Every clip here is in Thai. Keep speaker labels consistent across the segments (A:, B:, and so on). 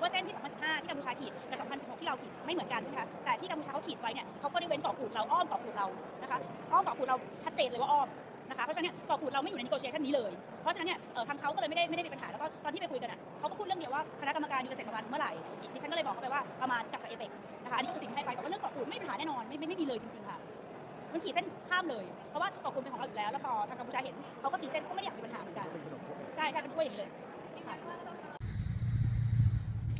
A: ว่าเส้นที่ 2015 ที่กัมพูชาขีดกับ 2016 ที่เราขีดไม่เหมือนกันใช่ไหมคะแต่ที่กัมพูชาเขาขีดไว้เนี่ยเขาก็ได้เว้นเกาะกูดเราอ้อมเกาะกูดเรานะคะอ้อมเกาะกูดเราชัดเจนเลยว่าอ้อมนะคะเพราะฉะนั้นเนี่ยกาะกูดเราไม่อยู่ใน negotiation นี้เลย เพราะฉะนั้นเนี่ยทางเขาก็เลยไม่ได้ไม่ได้มีปัญหาแล้วก็ตอนที่ไปคุยกันอะเขาก็พูดเรื่องเดียวว่าคณะกรรมการดีเกษตรประมาณเมื่อไหร่ดิฉันก็เลยบอกเขาไปว่าประมาณกับกับเอเปกนะคะอันนี้คือสิ่งที่ให้ไปแต่ว่าเรื่องเกาะกูดไม่มีปัญหาแน่นอนไม่ไม่ไม่มีเลยจริงๆค่ะ มันขีดเส้นข้ามเลย เพราะว่าเกาะกูดเป็นของเราอยู่แล้ว แล้วพอทางกัมพูชาเห็นเขาก็ตีเส้นก็ไม่ได้อยากมีปัญหาเหมือนกันใช่ใช่เป็นถ้วยอย่างนี้เลย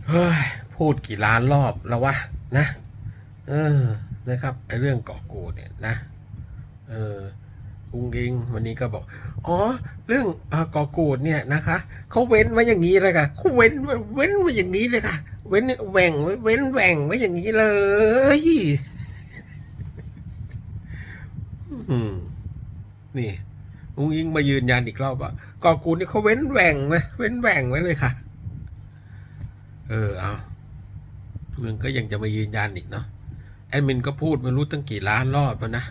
B: เฮ้ยพูดกี่ล้านรอบแล้ววะนะ เออนะครับไอเรื่องเกาะกูดเนี่ยนะ เอออุ้งอิงวันนี้ก็บอก อ๋อ เรื่องเอ่อเกาะกูดเนี่ยนะคะเขาเว้นไว้อย่างนี้เลยค่ะเขาเว้นเว้นไว้อย่างนี้เลยค่ะ เว้นแหว่งเว้นแหว่งไว้อย่างนี้เลย อืม นี่อุ้งอิงมายืนยันอีกรอบว่ากากูนี่เขาเว้นแหว่งไว้เว้นแหว่งไว้เลยค่ะ เออเอามึงก็ยังจะมายืนยันอีกเนาะแอดมินก็พูดไม่รู้ตั้งกี่ล้านรอบแล้วนะ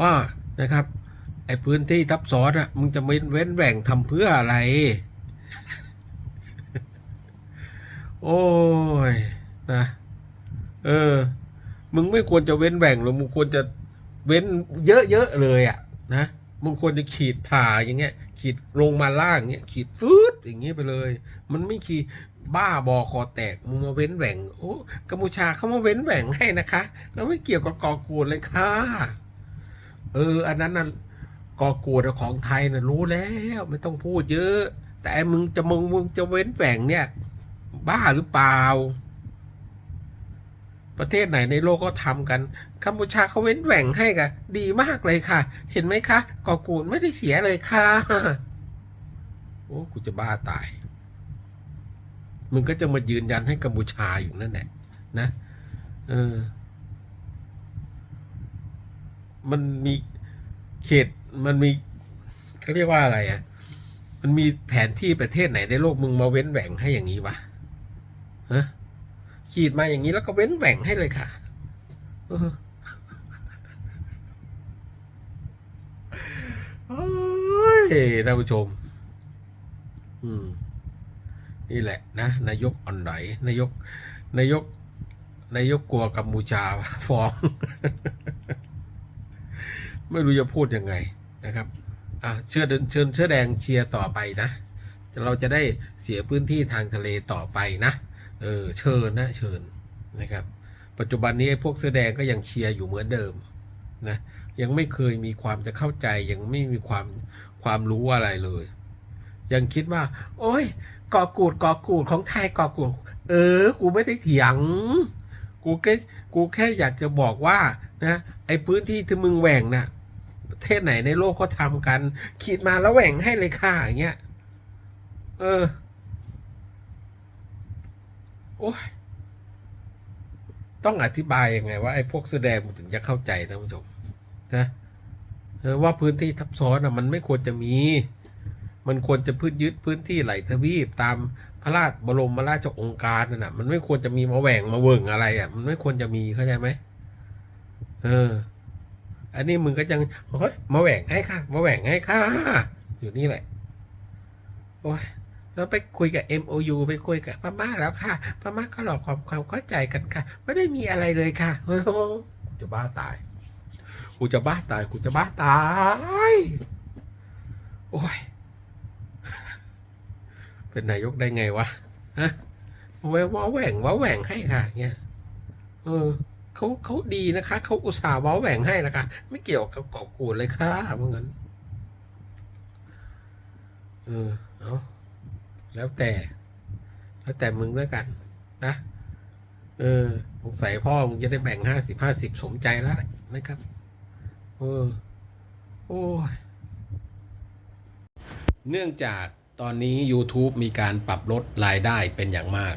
B: ว่านะครับ ไอ้พื้นที่ทับซ้อนอะมึงจะเว้นเว้นแหว่งทำเพื่ออะไร โอ้ยนะ เออ มึงไม่ควรจะเว้นแหว่งหรอกมึงควรจะ เว้นเยอะๆเลยอะนะมึงควรจะขีดผ่าอย่างเงี้ย ขีดลงมาล่างเงี้ยขีดฟืดอย่างเงี้ยไปเลย มันไม่ขีดบ้าบอคอแตกมึงมาเว้นแหว่งโอ้กัมพูชาเขามาเว้นแหว่งให้นะคะแล้วไม่เกี่ยวกับกอกูดเลยค่ะเออ อันนั้นน่ะกอกูดของไทยน่ะรู้แล้วไม่ต้องพูดเยอะ แต่มึงจะมึงมึงจะเว้นแหว่งเนี่ย บ้าหรือเปล่า ประเทศไหนในโลกก็ทำกันกัมพูชาเขาเว้นแหว่งให้กันดีมากเลยค่ะ เห็นไหมคะกอกูดไม่ได้เสียเลยค่ะ โอ้กูจะบ้าตาย มึงก็จะมายืนยันให้กัมพูชาอยู่นั่นแหละนะ เออ มันมีเขตมันมีเขาเรียกว่าอะไรอะ มันมีแผนที่ประเทศไหนในโลกมึงมาเว้นแหว่งให้อย่างนี้วะฮะ ขีดมาอย่างนี้แล้วก็เว้นแหว่งให้เลยค่ะเออโอ้ยท่านผู้ชม อืม นี่แหละนะนายกอ่อนไหวนายก นายก นายกกลัวกัมพูชาฟ้อง ไม่รู้จะพูดยังไงนะครับ อะเชื่อเดินเชิญเชื่อแดงเชียร์ต่อไปนะ เราจะได้เสียพื้นที่ทางทะเลต่อไปนะ เออเชิญนะเชิญนะครับ ปัจจุบันนี้ไอ้พวกเสื้อแดงก็ยังเชียร์อยู่เหมือนเดิมนะยังไม่เคยมีความจะเข้าใจยังไม่มีความความรู้อะไรเลย ยังคิดว่า โอ้ยกอกูดกอกูดของไทยกอกูด เออ กูไม่ได้เถียง กูแค่กูแค่อยากจะบอกว่านะไอ้พื้นที่ที่มึงแหว่งน่ะประเทศไหนในโลกก็ทำกัน ขีดมาแล้วแหว่งให้เลยค่ะอย่างเงี้ยเออ โอ้ยต้องอธิบายยังไงว่าไอ้พวกแสอแดงมันถึงจะเข้าใจท่านผู้ชมนะว่าพื้นที่ทับซ้อนอะมันไม่ควรจะมี มันควรจะพื้นยึดพื้นที่ไหลทวีปตามพระราชบรมราชองการนั่นน่ะ มันไม่ควรจะมีมาแหว่งมาเวิงอะไรอะ มันไม่ควรจะมีเข้าใจไหมเออ อันนี้มึงก็ยังเฮ้ยมาแหว่งให้ค่ะมาแหว่งให้ค่ะอยู่นี่แหละโอ้ย แล้วไปคุยกับ MOU ไปคุยกับพม่าแล้วค่ะพม่าก็หลอกความความเข้าใจกันค่ะ ไม่ได้มีอะไรเลยค่ะโอ้โหจะบ้าตายกูจะบ้าตายกูจะบ้าตายโอ้ยเป็นนายกได้ไงวะฮะแววว้าแหว่งว้าแหว่งให้ค่ะเงี้ยเออเขาเขาดีนะคะเขาอุตส่าห์ว้าแหว่งให้นะคะ ไม่เกี่ยวกับกอบกูดเลยค่ะเพราะงั้น เออ เอา แล้วแต่ แล้วแต่มึงแล้วกัน นะ เออสงสัยพ่อมึงจะได้แบ่งห้าสิบห้าสิบสมใจแล้วนะครับเออโอ้ยเนื่องจากตอนนี้ YouTube มีการปรับลดรายได้เป็นอย่างมาก